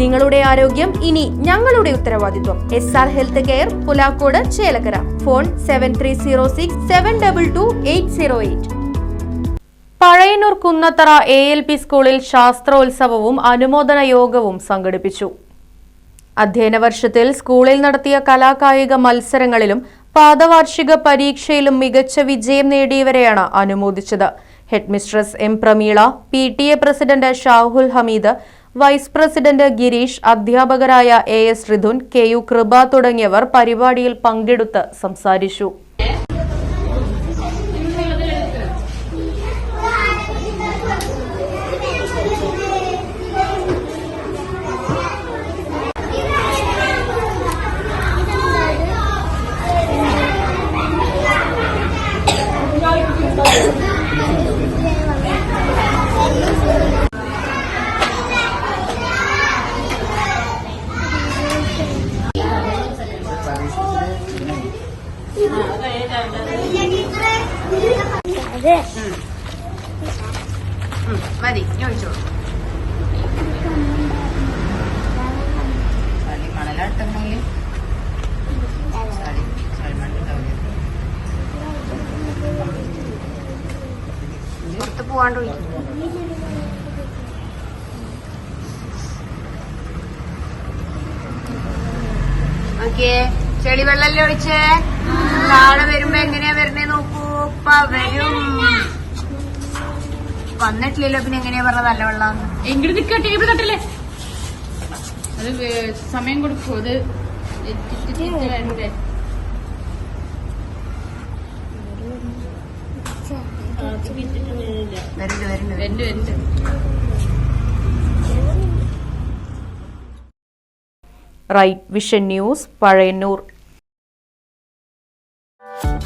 നിങ്ങളുടെ ആരോഗ്യം ഇനി ഞങ്ങളുടെ ഉത്തരവാദിത്വം. S R health care Pulakode Chelakkara. Phone seven three zero six seven double two eight zero eight Pazhayannur Kunnathara A L P സ്കൂളിൽ ശാസ്ത്രോത്സവവും അനുമോദന യോഗവും സംഘടിപ്പിച്ചു. അധ്യയന വർഷത്തിൽ സ്കൂളിൽ നടത്തിയ കലാകായിക മത്സരങ്ങളിലും പാദവാർഷിക പരീക്ഷയിലും മികച്ച വിജയം നേടിയവരെയാണ് അനുമോദിച്ചത്. Headmistress M Pramila P T A president Shahul Hameed vice president Girish അധ്യാപകരായ A S Rithun K U Kripa തുടങ്ങിയവർ പരിപാടിയിൽ പങ്കെടുത്ത് സംസാരിച്ചു. മതി ചോദിച്ചോളൂ ചളി മണലാട്ടുണ്ടെങ്കിൽ പുറത്ത് പോവാണ്ട് ഓക്കേ ചെളി വെള്ളല്ലേ ഒഴിച്ചേ? താഴെ വരുമ്പോ എങ്ങനെയാ വരണേ നോക്കൂ. ഉപ്പ വരും. വന്നിട്ടില്ലല്ലോ പിന്നെ എങ്ങനെയാ പറഞ്ഞ നല്ല വെള്ളം. എങ്കിലും നിക്ക ടേബിൾ കട്ടല്ലേ അത് സമയം കൊടുക്കൂ. അത് വരുന്നുണ്ട് right vision news Pazhayannur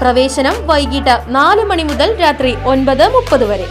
പ്രവേശനം വൈകിട്ട് നാല് മണി മുതൽ രാത്രി ഒൻപത് മുപ്പത് വരെ.